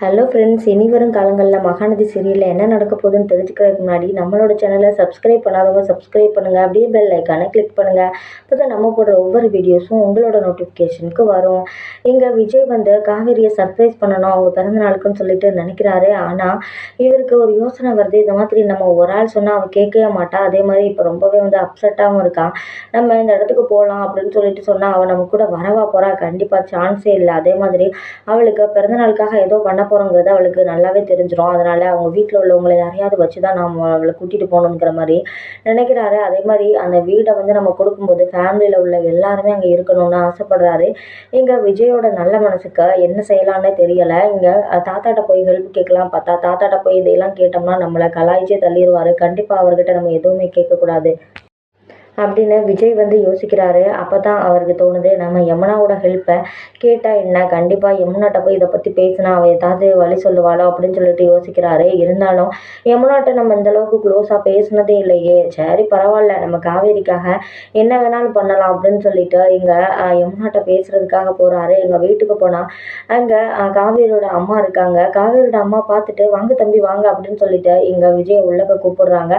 Hello friends இனி வரும் காலங்களில் மகாநதி சீரியலில் என்ன நடக்க போகுதுன்னு தெரிஞ்சுக்கிறதுக்கு முன்னாடி நம்மளோட சேனலை சப்ஸ்கிரைப் பண்ணாதவங்க சப்ஸ்கிரைப் பண்ணுங்கள் அப்படியே பெல் ஐக்கானை கிளிக் பண்ணுங்கள் அப்போ தான் நம்ம போடுற ஒவ்வொரு வீடியோஸும் உங்களோட நோட்டிஃபிகேஷனுக்கு வரும். இங்கே விஜய் வந்து காவேரியை சர்ப்ரைஸ் பண்ணணும் அவங்க பிறந்த நாளுக்குன்னு சொல்லிட்டு நினைக்கிறாரு. ஆனால் இவருக்கு ஒரு யோசனை வருது. இந்த மாதிரி நம்ம ஒரு ஆள் சொன்னால் அவள் கேட்கவே மாட்டா. அதே மாதிரி இப்போ ரொம்பவே வந்து அப்செட்டாகவும் இருக்கான். நம்ம இந்த இடத்துக்கு போகலாம் அப்படின்னு சொல்லிட்டு சொன்னால் அவள் நம்ம கூட வரவா போகிறா கண்டிப்பாக சான்ஸே இல்லை. அதே மாதிரி அவளுக்கு பிறந்தநாளுக்காக ஏதோ பண்ண போகிறோங்கிறது அவளுக்கு நல்லாவே தெரிஞ்சிடும் அதனால் அவங்க வீட்டில் உள்ளவங்களை யாரையாவது வச்சு தான் நாம் அவளை கூட்டிகிட்டு போகணுங்கிற மாதிரி நினைக்கிறாரு. அதே மாதிரி அந்த வீடை வந்து நம்ம கொடுக்கும்போது ஃபேமிலியில் உள்ள எல்லாருமே அங்கே இருக்கணும்னு ஆசைப்படுறாரு. இங்கே விஜயோட நல்ல மனசுக்கு என்ன செய்யலான்னே தெரியலை. இங்கே தாத்தாட்ட போய் ஹெல்ப் கேட்கலாம் பார்த்தா தாத்தாட்ட போய் இதையெல்லாம் கேட்டோம்னா நம்மளை கலாய்ச்சே தள்ளிடுவார் கண்டிப்பாக அவர்கிட்ட நம்ம எதுவுமே கேட்கக்கூடாது. அப்படின்னு விஜய் வந்து யோசிக்கிறாரு. அப்போ தான் அவருக்கு தோணுது நம்ம யமுனாவோட ஹெல்ப்பை கேட்டால் என்ன? கண்டிப்பாக யமுனாட்ட போய் இதை பற்றி பேசினா அவள் ஏதாவது வழி சொல்லுவாளோ அப்படின்னு சொல்லிட்டு யோசிக்கிறாரு. இருந்தாலும் யமுனாட்ட நம்ம இந்தளவுக்கு க்ளோஸாக பேசினதே இல்லையே. சரி பரவாயில்ல நம்ம காவேரிக்காக என்ன வேணாலும் பண்ணலாம் அப்படின்னு சொல்லிட்டு இங்கே யமுனாட்ட பேசுகிறதுக்காக போகிறாரு எங்கள் வீட்டுக்கு போனால் அங்கே காவேரியோட அம்மா இருக்காங்க. காவேரியோட அம்மா பார்த்துட்டு வாங்க தம்பி வாங்க அப்படின்னு சொல்லிட்டு இங்கே விஜய் உள்ளக்க கூப்பிடுறாங்க.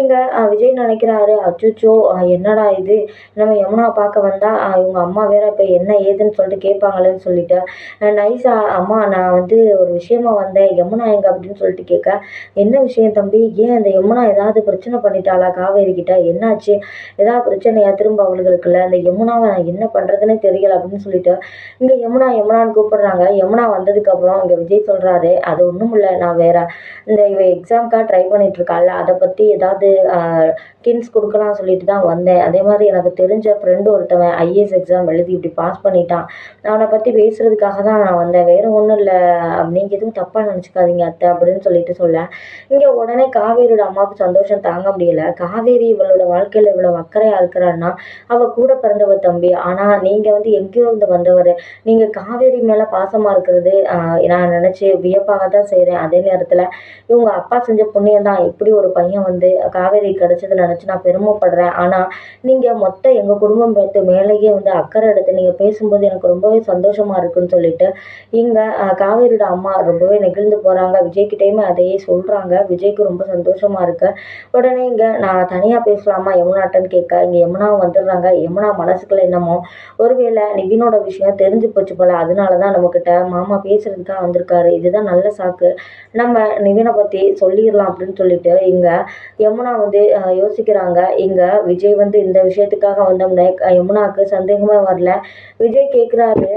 இங்கே விஜய் நினைக்கிறாரு அச்சுச்சோ என்னடா இது? நம்ம யமுனா பார்க்க வந்தால் இவங்க அம்மா வேற இப்போ என்ன ஏதுன்னு சொல்லிட்டு கேட்பாங்களேன்னு சொல்லிட்டு. நைஸா அம்மா நான் வந்து ஒரு விஷயமா வந்தேன். யமுனா எங்க? அப்படின்னு சொல்லிட்டு கேட்க. என்ன விஷயம் தம்பி? ஏன் அந்த யமுனா ஏதாவது பிரச்சனை பண்ணிட்டாளா? காவேரி கிட்ட என்னாச்சு? ஏதாவது பிரச்சனையா திரும்ப அவளுகளுக்குள்ள? அந்த யமுனாவை நான் என்ன பண்றதுன்னே தெரியல அப்படின்னு சொல்லிட்டு. இங்கே யமுனா யமுனான்னு கூப்பிடுறாங்க. யமுனா வந்ததுக்கு அப்புறம் விஜய் சொல்றாரு அது ஒன்றும் இல்லை. நான் வேற இந்த இவ எக்ஸாம்க்காக ட்ரை பண்ணிட்டு இருக்காள் அதை பத்தி ஏதாவது கின்ஸ் கொடுக்கலாம் சொல்லிட்டு தான் வந்தேன். அதே மாதிரி எனக்கு தெரிஞ்ச ஃப்ரெண்டு ஒருத்தவன் ஐஏஎஸ் எக்ஸாம் எழுதி இப்படி பாஸ் பண்ணிட்டான். அவனை பற்றி பேசுகிறதுக்காக தான் நான் வந்தேன். வேறு ஒன்றும் இல்லை. நீங்கள் எதுவும் தப்பாக நினச்சிக்காதீங்க அத்தை அப்படின்னு சொல்லிட்டு சொல்ல இங்கே உடனே காவேரியோட அம்மாவுக்கு சந்தோஷம் தாங்க முடியலை. காவேரி இவளோட வாழ்க்கையில் இவ்வளோ அக்கறையாக இருக்கிறான்னா அவள் கூட பிறந்தவ தம்பி. ஆனால் நீங்கள் வந்து எங்கேயோ இருந்து வந்தவர். நீங்கள் காவேரி மேலே பாசமாக இருக்கிறது நான் நினச்சி வியப்பாக தான் செய்கிறேன் அதே நேரத்தில் இவங்க அப்பா செஞ்ச புண்ணியம் தான் இப்படி ஒரு பையன் வந்து காவேரி கிடச்சது நினச்சி நான் பெருமைப்படுறேன். ஆனால் நீங்கள் மொத்த எங்கள் குடும்பம் பார்த்து மேலேயே வந்து அக்கறை எடுத்து நீங்கள் பேசும்போது எனக்கு ரொம்பவே சந்தோஷமாக இருக்குன்னு சொல்லிட்டு இங்கே காவேரியோட அம்மா ரொம்பவே நெகிழ்ந்து போகிறாங்க விஜய்கிட்டையுமே அதையே சொல்கிறாங்க விஜய்க்கு ரொம்ப சந்தோஷமாக இருக்கு. உடனே இங்கே நான் தனியாக பேசலாமா? யமுனாட்டன்னு கேட்க இங்கே யமுனாவும் வந்துடுறாங்க. யமுனா மனசுக்குள்ள என்னமோ ஒருவேளை நிவினோட விஷயம் தெரிஞ்சு போச்சு போல் அதனால தான் நம்மக்கிட்ட மாமா பேசுறதுக்காக வந்திருக்காரு. இதுதான் நல்ல சாக்கு. நம்ம நிவினை பற்றி சொல்லிடலாம் அப்படின்னு சொல்லிட்டு இங்கே யமுனா வந்து யோசிக்கிறாங்க. இங்கே விஜய் வந்து இந்த விஷயத்துக்காக வந்தோம்னு யமுனாவுக்கு சந்தேகமே வரல. விஜய் கேட்குறாரு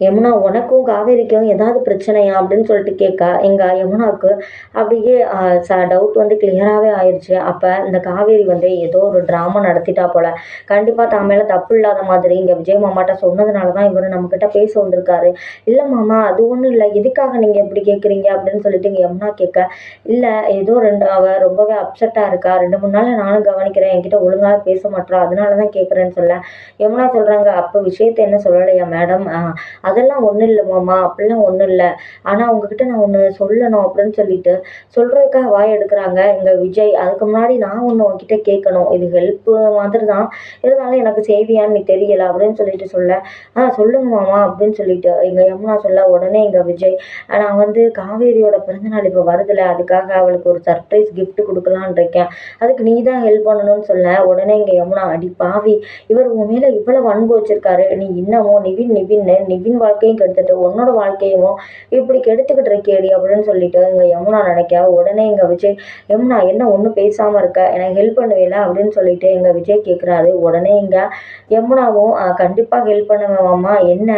யமுனா உனக்கும் காவேரிக்கும் ஏதாவது பிரச்சனையா அப்படின்னு சொல்லிட்டு கேட்கா எங்கள் யமுனாவுக்கு அப்படியே ச டவுட் வந்து கிளியராகவே ஆயிடுச்சு அப்போ இந்த காவேரி வந்து ஏதோ ஒரு ட்ராமா நடத்திட்டா போல். கண்டிப்பாக தான் மேலே தப்பு இல்லாத மாதிரி இங்கே விஜய் மாமாட்ட சொன்னதுனால தான் இவர் நம்மக்கிட்ட பேச வந்திருக்காரு. இல்லை மாமா அது ஒன்றும் இல்லை. எதுக்காக நீங்கள் எப்படி கேட்குறீங்க அப்படின்னு சொல்லிட்டு இங்கே யமுனா கேட்க இல்லை ஏதோ ரெண்டு அவள் ரொம்பவே அப்செட்டாக இருக்கா. ரெண்டு மூணு நாள் நானும் கவனிக்கிறேன். என்கிட்ட ஒழுங்காக பேச மாட்டா அதனால தான் கேட்குறேன்னு சொல்ல. யமுனா சொல்கிறாங்க அப்போ விஷயத்தை என்ன சொல்லலையா மேடம் அதெல்லாம் ஒன்றும் இல்லை மாமா அப்படிலாம் ஒன்றும் இல்லை. ஆனால் உங்ககிட்ட நான் ஒன்று சொல்லணும் அப்படின்னு சொல்லிட்டு சொல்கிறதுக்காக வாய் எடுக்கிறாங்க. எங்கள் விஜய் அதுக்கு முன்னாடி நான் ஒன்று உங்ககிட்ட கேட்கணும். இது ஹெல்ப்பு மாதிரி தான் இருந்தாலும் எனக்கு செய்வியான்னு நீ தெரியலை அப்படின்னு சொல்லிட்டு சொல்ல. ஆ சொல்லுங்க மாமா அப்படின்னு சொல்லிட்டு எங்கள் யமுனா சொல்ல உடனே எங்கள் விஜய். நான் வந்து காவேரியோட பிறந்தநாள் இப்போ வருதுல அதுக்காக அவளுக்கு ஒரு சர்ப்ரைஸ் கிஃப்ட் கொடுக்கலான் இருக்கேன். அதுக்கு நீ தான் ஹெல்ப் பண்ணணும்னு சொல்ல. உடனே இங்கே யமுனா அடி பாவி இவர் உன் மேலே இவ்வளவு அன்பு வச்சிருக்காரு. நீ இன்னமும் நிவின் நிவின்னு நிவின் வாழ்க்கையும் கெடுத்துட்டு உன்னோட வாழ்க்கையும் இப்படி கெடுத்துக்கிட்டு இருக்கேடி அப்படின்னு சொல்லிட்டு இங்கே யமுனா நினைக்க உடனே இங்கே விஜய் யமுனா என்ன ஒன்றும் பேசாமல் இருக்க? எனக்கு ஹெல்ப் பண்ணுவேல அப்படின்னு சொல்லிட்டு எங்கள் விஜய் கேட்குறாரு உடனே இங்கே யமுனாவும் கண்டிப்பாக ஹெல்ப் பண்ணுவேம்மா என்ன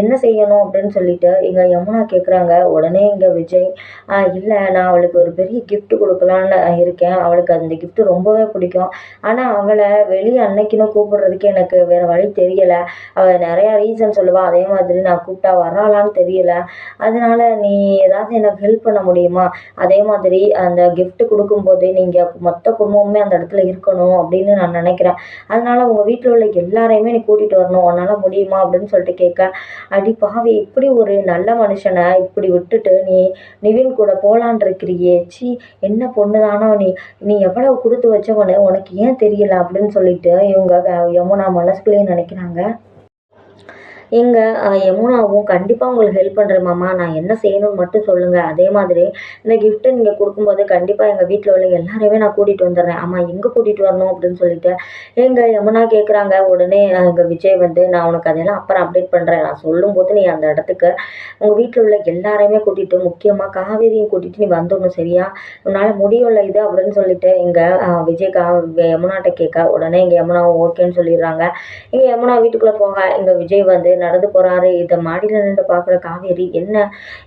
என்ன செய்யணும்? அப்படின்னு சொல்லிட்டு இங்கே யமுனா கேட்குறாங்க உடனே இங்கே விஜய் இல்லை நான் அவளுக்கு ஒரு பெரிய கிஃப்ட் கொடுக்கலான்னு இருக்கேன். அவளுக்கு அந்த கிஃப்ட் ரொம்பவே பிடிக்கும். ஆனால் அவளை வெளியே அன்னைக்குன்னு கூப்பிடுறதுக்கு எனக்கு வேறு வழி தெரியலை. அவள் நிறையா ரீசன் சொல்லுவாள் அதே மாதிரி நான் கூப்பிட்டா வராளான்னு தெரியல. அதனால நீ ஏதாவது எனக்கு ஹெல்ப் பண்ண முடியுமா? அதே மாதிரி அந்த கிஃப்ட் கொடுக்கும்போது நீங்கள் மொத்த குடும்பமுமே அந்த இடத்துல இருக்கணும் அப்படின்னு நான் நினைக்கிறேன். அதனால உங்கள் வீட்டில் உள்ள எல்லாரையுமே நீ கூட்டிகிட்டு வரணும். உன்னால் முடியுமா அப்படின்னு சொல்லிட்டு கேட்க அடி பாவி இப்படி ஒரு நல்ல மனுஷனை இப்படி விட்டுட்டு நீ நிவின் கூட போகலான் இருக்கிறியே. சி என்ன பொண்ணு தானோ நீ. நீ எவ்வளவு கொடுத்து வச்சவனே உனக்கு ஏன் தெரியல அப்படின்னு சொல்லிட்டு இவங்க யமுனா மனசுக்குள்ளேயே நினைக்கிறாங்க. எங்கள் யமுனாவும் கண்டிப்பாக உங்களுக்கு ஹெல்ப் பண்ணுறேன் மாமா. நான் என்ன செய்யணும்னு மட்டும் சொல்லுங்கள் அதே மாதிரி இந்த கிஃப்ட்டை நீங்கள் கொடுக்கும்போது கண்டிப்பாக எங்கள் வீட்டில் உள்ள எல்லாரையுமே நான் கூட்டிகிட்டு வந்துடுறேன். ஆமாம் எங்கே கூட்டிகிட்டு வரணும் அப்படின்னு சொல்லிட்டு. எங்கள் யமுனா கேட்குறாங்க உடனே எங்கள் விஜய் வந்து நான் உனக்கு அதெல்லாம் அப்புறம் அப்டேட் பண்ணுறேன் நான் சொல்லும்போது நீ அந்த இடத்துக்கு உங்கள் வீட்டில் உள்ள எல்லாரையுமே கூட்டிகிட்டு முக்கியமாக காவேரியும் கூட்டிகிட்டு நீ வந்துடணும் சரியா? உன்னால் முடியல இது அப்படின்னு சொல்லிட்டு இங்கே விஜய் கா யமுனாட்ட கேட்க உடனே இங்கே யமுனாவும் ஓகேன்னு சொல்லிடுறாங்க. இங்கே யமுனா வீட்டுக்குள்ளே போக இங்கே விஜய் வந்து நடந்து போகிறாரு இதை மாடியில் நின்று பார்க்குற காவேரி என்ன?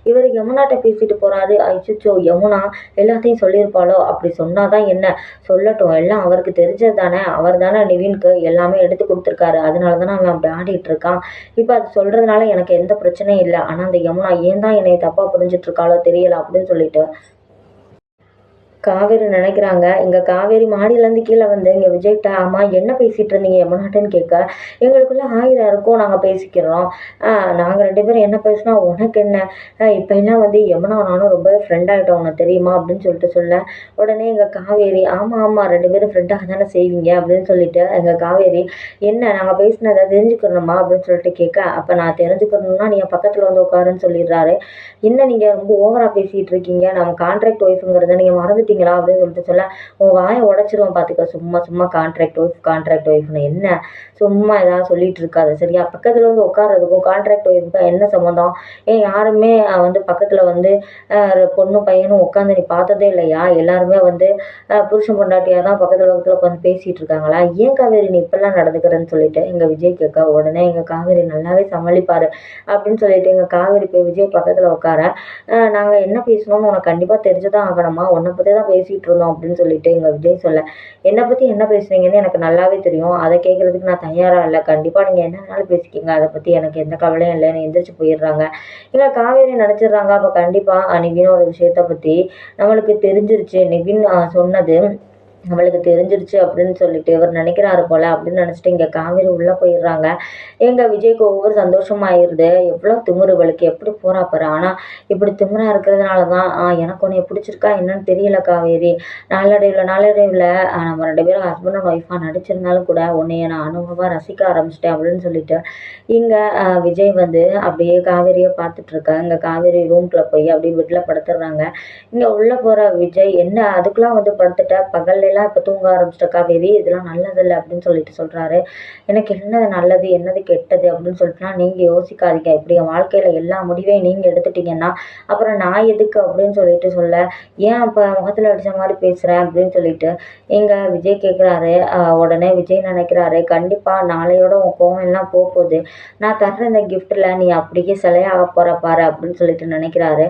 இவர் யமுனாட்ட பேசிட்டு போகிறாரு அச்சோ யமுனா? எல்லாத்தையும் சொல்லியிருப்பாளோ? அப்படி சொன்னாதான் என்ன? சொல்லட்டும். எல்லாம் அவருக்கு தெரிஞ்சது தானே. அவர் தானே நிவின்க்கு எல்லாமே எடுத்து கொடுத்துருக்காரு. அதனால தானே அவன் அப்படி ஆடிட்டு இருக்கான். இப்போ அது சொல்கிறதுனால எனக்கு எந்த பிரச்சனையும் இல்லை. ஆனால் அந்த யமுனா ஏன் தான் என்னை தப்பாக புரிஞ்சிட்டு இருக்காளோ தெரியல அப்படின்னு சொல்லிட்டு காவேரி நினைக்கிறாங்க. இங்கே காவேரி மாடியிலேருந்து கீழே வந்து இங்கே விஜய்கிட்ட அம்மா என்ன பேசிகிட்டு இருந்தீங்க? யமுனாட்டன்னு கேட்க எங்களுக்குள்ள ஆயிரம் இருக்கும் நாங்கள் பேசிக்கிறோம். நாங்கள் ரெண்டு பேரும் என்ன பேசினா உனக்கு என்ன? இப்போ எல்லாம் வந்து யமுனா நானும் ரொம்ப ஃப்ரெண்ட் ஆகிட்டோம் உனக்கு தெரியுமா? அப்படின்னு சொல்லிட்டு சொல்ல உடனே எங்கள் காவேரி ஆமாம் ஆமாம் ரெண்டு பேரும் ஃப்ரெண்டாக தானே செய்வீங்க? அப்படின்னு சொல்லிட்டு எங்கள் காவேரி என்ன நாங்கள் பேசினதை தெரிஞ்சுக்கணுமா? அப்படின்னு சொல்லிட்டு கேட்க அப்போ நான் தெரிஞ்சுக்கணும்னா நீ பக்கத்தில் வந்து உட்காருன்னு சொல்லிடுறாரு. என்ன நீங்கள் ரொம்ப ஓவராக பேசிகிட்டு இருக்கீங்க? நம்ம கான்ட்ராக்ட் ஒய்ஃபுங்கிறத நீங்கள் மறந்துட்டீங்க. பேசுனீங்களா அப்படின்னு சொல்லிட்டு சொல்ல உன் வாயை உடச்சிருவோம் பார்த்துக்க சும்மா சும்மா கான்ட்ராக்ட் ஒய்ஃப் கான்ட்ராக்ட் ஒய்ஃப்னு என்ன? சும்மா ஏதாவது சொல்லிட்டு இருக்காது. சரியா? பக்கத்தில் வந்து உட்காரதுக்கும் கான்ட்ராக்ட் ஒய்ஃபுக்கும் என்ன சம்மந்தம் ஏன் யாருமே வந்து பக்கத்தில் வந்து பொண்ணும் பையனும் உட்காந்து நீ பார்த்ததே இல்லையா? எல்லாருமே வந்து புருஷன் பொண்டாட்டியாக தான் பக்கத்தில் பக்கத்தில் உட்காந்து பேசிகிட்டு இருக்காங்களா? ஏன் காவேரி நீ இப்பெல்லாம் நடந்துக்கிறேன்னு சொல்லிட்டு எங்கள் விஜய் கேட்க உடனே எங்கள் காவேரி நல்லாவே சமாளிப்பார் அப்படின்னு சொல்லிட்டு எங்கள் காவேரி போய் விஜய் பக்கத்தில் உட்கார நாங்கள் என்ன பேசணும்னு உனக்கு கண்டிப்பாக தெரிஞ்சு தான் ஆகணுமா? உன்னை பற்றி தான் பேசிகிட்டு இருந்தோம் அப்படின்னு சொல்லிட்டு எங்கள் விஜய் சொல்ல என்னை பற்றி என்ன பேசுனீங்கன்னு எனக்கு நல்லாவே தெரியும். அதை கேட்குறதுக்கு நான் தயாராக இல்லை. கண்டிப்பாக நீங்கள் என்னன்னாலும் பேசிக்கிங்க. அதை பற்றி எனக்கு எந்த கவலையும் இல்லைன்னு எந்திரிச்சு போயிடுறாங்க. இல்லை காவேரி நினச்சிடுறாங்க அப்போ கண்டிப்பாக நிவினோட விஷயத்தை பற்றி நம்மளுக்கு தெரிஞ்சிருச்சு. நிவின் சொன்னது நம்மளுக்கு தெரிஞ்சிருச்சு அப்படின்னு சொல்லிட்டு இவர் நினைக்கிறாரு போல அப்படின்னு நினச்சிட்டு இங்கே காவேரி உள்ளே போயிடுறாங்க. எங்கள் விஜய்க்கு ஒவ்வொரு சந்தோஷமாயிருது. எவ்வளோ திமுரு இவளுக்கு எப்படி போகிறா பாரு. ஆனால் இப்படி திமுறாக இருக்கிறதுனால தான் எனக்கு உன்னை பிடிச்சிருக்கா என்னன்னு தெரியல காவேரி. நாளடைவில் நாளடைவில் நம்ம ரெண்டு பேரும் ஹஸ்பண்ட் அண்ட் ஒய்ஃபாக நடிச்சிருந்தாலும் கூட உன்னைய நான் அனுபவமாக ரசிக்க ஆரம்பிச்சிட்டேன் அப்படின்னு சொல்லிட்டு இங்கே விஜய் வந்து அப்படியே காவேரியை பார்த்துட்ருக்கேன் இங்கே காவேரி ரூம்குள்ளே போய் அப்படியே வீட்டில் படுத்துடுறாங்க இங்கே உள்ளே போகிற விஜய் என்ன அதுக்கெலாம் வந்து படுத்துட்ட பகல்ல எல்லாம் இப்போ தூங்க ஆரம்பிச்சிட்டக்கா காவேரி இதெல்லாம் நல்லதில்லை அப்படின்னு சொல்லிட்டு சொல்கிறாரு எனக்கு என்னது நல்லது? என்னது கெட்டது? அப்படின்னு சொல்லிட்டுலாம் நீங்கள் யோசிக்காதீங்க. இப்படி என் வாழ்க்கையில் எல்லா முடிவையும் நீங்கள் எடுத்துட்டீங்கன்னா அப்புறம் நான் எதுக்கு? அப்படின்னு சொல்லிட்டு சொல்ல ஏன் அப்போ முகத்தில் அடித்த மாதிரி பேசுகிறேன் அப்படின்னு சொல்லிட்டு எங்கள் விஜய் கேட்குறாரு உடனே விஜய் நினைக்கிறாரு கண்டிப்பாக நாளையோட உன் கோவம் எல்லாம் போக போகுது நான் தர்ற இந்த கிஃப்ட்டில் நீ அப்படியே சிலையாக போகிற பாரு அப்படின்னு சொல்லிட்டு நினைக்கிறாரு.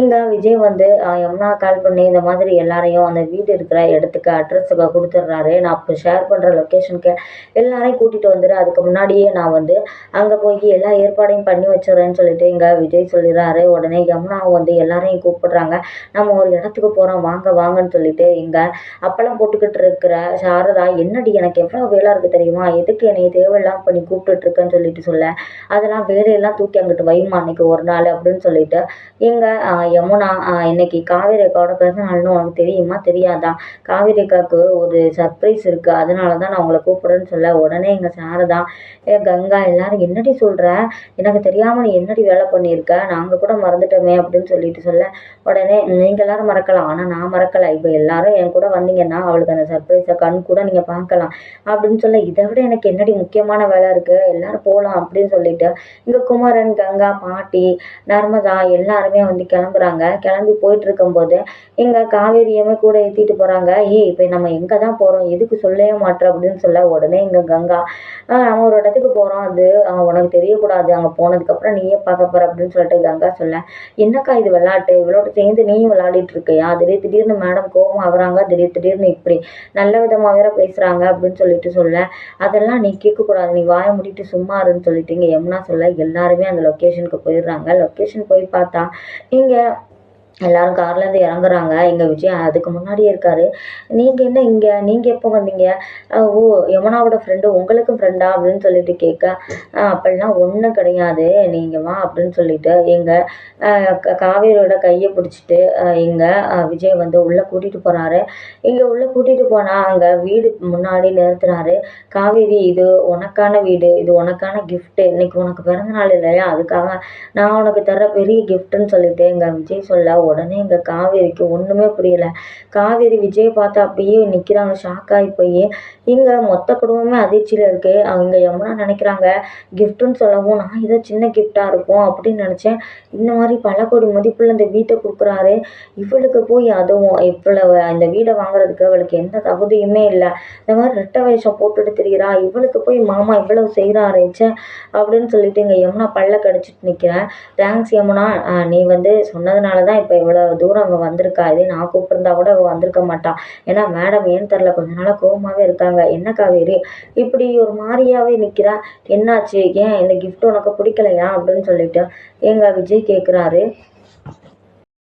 இங்கே விஜய் வந்து எம்னா கால் பண்ணி இந்த மாதிரி எல்லாரையும் அந்த வீடு இருக்கிற இடத்துக்கு அட்ரஸுக்கு கொடுத்துட்றாரு. நான் இப்போ ஷேர் பண்ணுற லொக்கேஷனுக்கு எல்லாரையும் கூட்டிகிட்டு வந்துடு அதுக்கு முன்னாடியே நான் வந்து அங்கே போய் எல்லா ஏற்பாடையும் பண்ணி வச்சுறேன்னு சொல்லிட்டு இங்கே விஜய் சொல்லிடுறாரு. உடனே யமுனாவை வந்து எல்லாரையும் கூப்பிடுறாங்க. நம்ம ஒரு இடத்துக்கு போகிறோம் வாங்க வாங்கன்னு சொல்லிட்டு இங்கே அப்பளம் போட்டுக்கிட்டு இருக்கிற சாரதா என்னடி எனக்கு எவ்வளோ வேலை இருக்குது தெரியுமா? எதுக்கு என்னை தேவையில்லாம பண்ணி கூப்பிட்டுட்ருக்கேன்னு சொல்லிட்டு சொல்ல. அதெல்லாம் வேலையெல்லாம் தூக்கி அங்கிட்டு வைமா அன்னைக்கு ஒரு நாள் அப்படின்னு சொல்லிட்டு இங்கே யமுனா இன்னைக்கு காவேரி அக்காவோட பிறந்த நாள்னு உனக்கு தெரியுமா? தெரியாதா? காவேரி அக்கா ஒரு சர்ப்ரைஸ் இருக்குது அதனால தான் நான் உங்களை கூப்பிட்றேன்னு சொல்ல உடனே எங்கள் சாரதா ஏ கங்கா எல்லாரும் என்னடி சொல்கிற எனக்கு தெரியாமல் நீ என்னடி வேலை பண்ணியிருக்க? நாங்கள் கூட மறந்துட்டோமே அப்படின்னு சொல்லிட்டு சொல்ல உடனே நீங்கள் எல்லாரும் மறக்கலாம். ஆனால் நான் மறக்கலை. இப்போ எல்லாரும் என் கூட வந்தீங்கன்னா அவளுக்கு அந்த சர்ப்ரைஸை கண் கூட நீங்கள் பார்க்கலாம் அப்படின்னு சொல்ல இதை விட எனக்கு என்னடி முக்கியமான வேலை இருக்குது எல்லாரும் போகலாம் அப்படின்னு சொல்லிட்டு இங்கே குமரன் கங்கா பாட்டி நர்மதா எல்லாருமே வந்து கிளம்புறாங்க. கிளம்பி போயிட்டு இருக்கும்போது இங்கே காவேரியமே கூட ஏற்றிட்டு போகிறாங்க ஏய் இப்போ நம்ம எங்கே தான் போகிறோம் எதுக்கு சொல்லவே மாட்டோம் அப்படின்னு சொல்ல உடனே இங்கே கங்கா நம்ம ஒரு இடத்துக்கு போகிறோம் அது உனக்கு தெரியக்கூடாது. அங்கே போனதுக்கப்புறம் நீயே பார்க்க போகிற அப்படின்னு சொல்லிட்டு கங்கா சொல்ல என்னக்கா இது விளாட்டு? இவளோட சேர்ந்து நீயும் விளையாடிட்டு இருக்கியா? திடீர் திடீர்னு மேடம் கோவம் ஆகுறாங்க. திடீர் திடீர்னு இப்படி நல்ல விதமாக வேற பேசுகிறாங்க அப்படின்னு சொல்லிட்டு சொல்ல அதெல்லாம் நீ கேட்கக்கூடாது. நீ வாய முடிட்டு சும்மா இருன்னு சொல்லிட்டு இங்கே யமுனா சொல்ல எல்லாருமே அந்த லொக்கேஷனுக்கு போயிடுறாங்க. லொக்கேஷன் போய் பார்த்தா இங்கே எல்லாரும் கார்லேருந்து இறங்குறாங்க. எங்கள் விஜய் அதுக்கு முன்னாடியே இருக்காரு. நீங்கள் என்ன இங்கே நீங்கள் எப்போ வந்தீங்க? ஓ யமுனாவோட ஃப்ரெண்டு உங்களுக்கும் ஃப்ரெண்டா அப்படின்னு சொல்லிட்டு கேட்க அப்படிலாம் ஒன்றும் கிடையாது. நீங்கள் வா அப்படின்னு சொல்லிட்டு எங்கள் காவேரியோட கையை பிடிச்சிட்டு எங்கள் விஜய் வந்து உள்ளே கூட்டிகிட்டு போகிறாரு இங்கே உள்ளே கூட்டிகிட்டு போனால் அங்கே வீடு முன்னாடி நிறுத்துறாரு. காவேரி இது உனக்கான வீடு. இது உனக்கான கிஃப்ட்டு இன்னைக்கு உனக்கு பிறந்த நாள் இல்லையா? அதுக்காக நான் உனக்கு தர பெரிய கிஃப்ட்டுன்னு சொல்லிட்டு எங்கள் விஜய் சொல்ல உடனே எங்கள் காவேரிக்கு ஒன்றுமே புரியல. காவேரி விஜய் பார்த்து அப்படியே நிற்கிறாங்க ஷாக் ஆகி போய் இங்கே மொத்த குடும்பமே அதிர்ச்சியில் இருக்கு. அவங்க யமுனா நினைக்கிறாங்க கிஃப்ட்டுன்னு சொல்லவும் நான் ஏதோ சின்ன கிஃப்டாக இருக்கும் அப்படின்னு நினச்சேன். இந்த மாதிரி பல கோடி மதிப்புள்ள இந்த வீட்டை கொடுக்குறாரு. இவளுக்கு போய் அதுவும் இவ்வளவு இந்த வீடை வாங்குறதுக்கு அவளுக்கு எந்த தகுதியுமே இல்லை. இந்த மாதிரி ரெட்டை வேஷம் போட்டுட்டு தெரிகிறா இவளுக்கு போய் மாமா இவ்வளவு செய்கிறாரு அப்படின்னு சொல்லிட்டு இங்கே யமுனா பல்ல கடிச்சிட்டு நிற்கிறேன் தேங்க்ஸ் யமுனா. நீ வந்து சொன்னதுனால தான் இப்போ இவ்வளோ தூரம் அவள் வந்திருக்கா? இதே நான் கூப்பிட்டுருந்தா கூட அவள் வந்திருக்க மாட்டான் ஏன்னா மேடம் ஏன்னு தெரில கொஞ்ச நாளாக கோவமாகவே இருக்காங்க. என்ன காவேரி? இப்படி ஒரு மாதிரியாவே நிற்கிறா என்னாச்சு? ஏன் இந்த கிஃப்ட் உனக்கு பிடிக்கலையா? அப்படின்னு சொல்லிட்டு எங்கள் விஜய் கேட்குறாரு